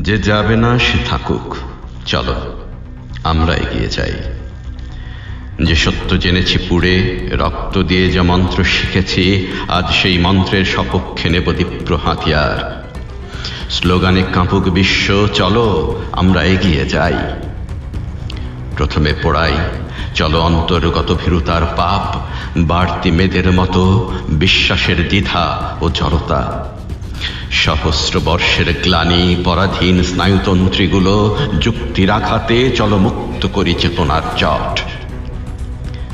যে যাবে না সে থাকুক। চলো, আমরা এগিয়ে যাই। যে সত্য জেনেছি পুড়ে, রক্ত দিয়ে যে মন্ত্র শিখেছি, আজ সেই মন্ত্রের সপক্ষে নেব দীপ্র হাতিয়ার। স্লোগানে কাঁপুক বিশ্ব, চলো, আমরা এগিয়ে যাই। প্রথমে পড়াই, চলো অন্তর্গত ভীরুতার পাপ, বাড়তি মেয়েদের মতো, বিশ্বাসের দ্বিধা ও জড়তা। সহস্র বর্ষের গ্লানি পরাধীন স্নায়ুতন্ত্রীগুলো যুক্তির আঘাতে চলো মুক্ত করি চেতনার চট।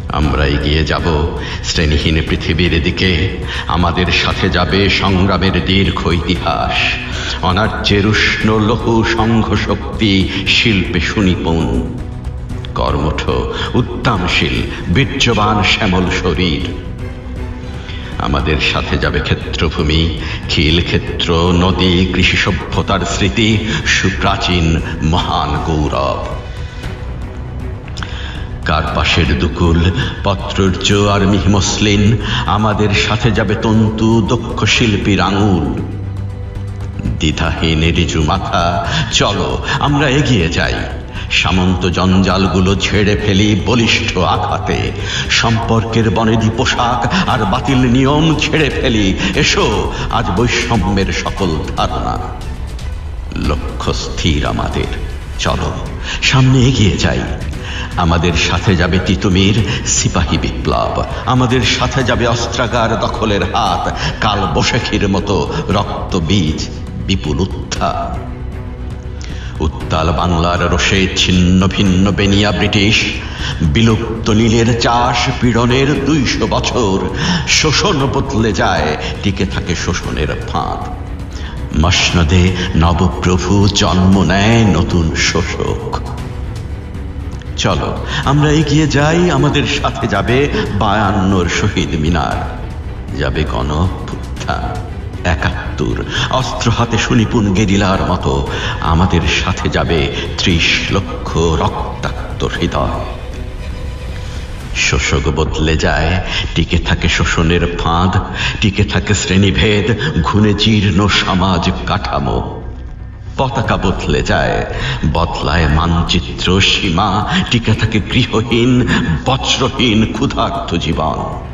আমরা এগিয়ে যাব শ্রেণীহীন পৃথিবীর দিকে। আমাদের সাথে যাবে সংগ্রামের দীর্ঘ ইতিহাস। অনার্যের উষ্ণ লঘু সংঘ শক্তি শিল্পে সুনিপুণ। কর্মঠ উদ্দামশীল বীর্যবান শ্যামল শরীর। আমাদের সাথে যাবে ক্ষেত্রভূমি ক্ষেত্র নদী, কৃষি সভ্যতার স্মৃতি, সুপ্রাচীন মহান গৌরব। কার্পাসের দুকুল, পত্রর্য আর মিহিমসলিন আমাদের সাথে যাবে তন্তু দক্ষ শিল্পীর আঙুল। দ্বিধাহীন রিজু মাথা, চলো আমরা এগিয়ে যাই। সামন্ত জঞ্জালগুলো ছেড়ে ফেলি বলিষ্ঠ আঘাতে। সম্পর্কের বনেদি পোশাক আর বাতিল নিয়ম ছেড়ে ফেলি। এসো, আজ বৈষম্যের সকল ধারণা। লক্ষ্য স্থির আমাদের। চলো, সামনে এগিয়ে যাই। আমাদের সাথে যাবে তিতুমির সিপাহী বিপ্লব। আমাদের সাথে যাবে অস্ত্রাগার দখলের হাত। কাল বৈশাখীর মতো রক্ত বীজ বিপুল উত্থান উত্তাল বাংলার রোষে ছিন্ন ভিন্ন বেনিয়া ব্রিটিশ, বিলুপ্ত নীলের চাষ পীড়নের দুইশো বছর, শোষণ বদলে যায়, টিকে থাকে শোষণের ফাঁদ। মসনদে নবপ্রভু জন্ম নেয় নতুন শোষক। চলো, আমরা এগিয়ে যাই, আমাদের সাথে যাবে বায়ান্নর শহীদ মিনার। যাবে গণ একাত্তর। অস্ত্র হাতে সুনিপুণ গেরিলার মতো। আমাদের সাথে যাবে ত্রিশ লক্ষ রক্তাক্ত হৃদয়। শোষক বদলে যায়, টিকে থাকে শোষণের ফাঁদ, টিকে থাকে শ্রেণীভেদ ঘুনে জীর্ণ সমাজ কাঠামো। পতাকা বদলে যায়, বদলায় মানচিত্র সীমা, টিকে থাকে গৃহহীন, বজ্রহীন, ক্ষুধার্ত জীবন।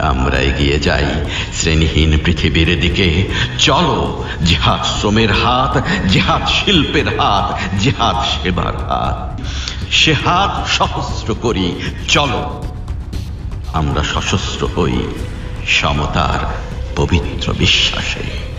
আমরা এগিয়ে যাই। শ্রেণীহীন পৃথিবীর দিকে। চলো, জেহাদ শ্রমের হাত, জেহাদ শিল্পের হাত, জেহাদ সেবার হাত। সে হাত সহস্র করি, চলো। আমরা সশস্ত্র হই সমতার পবিত্র বিশ্বাসে।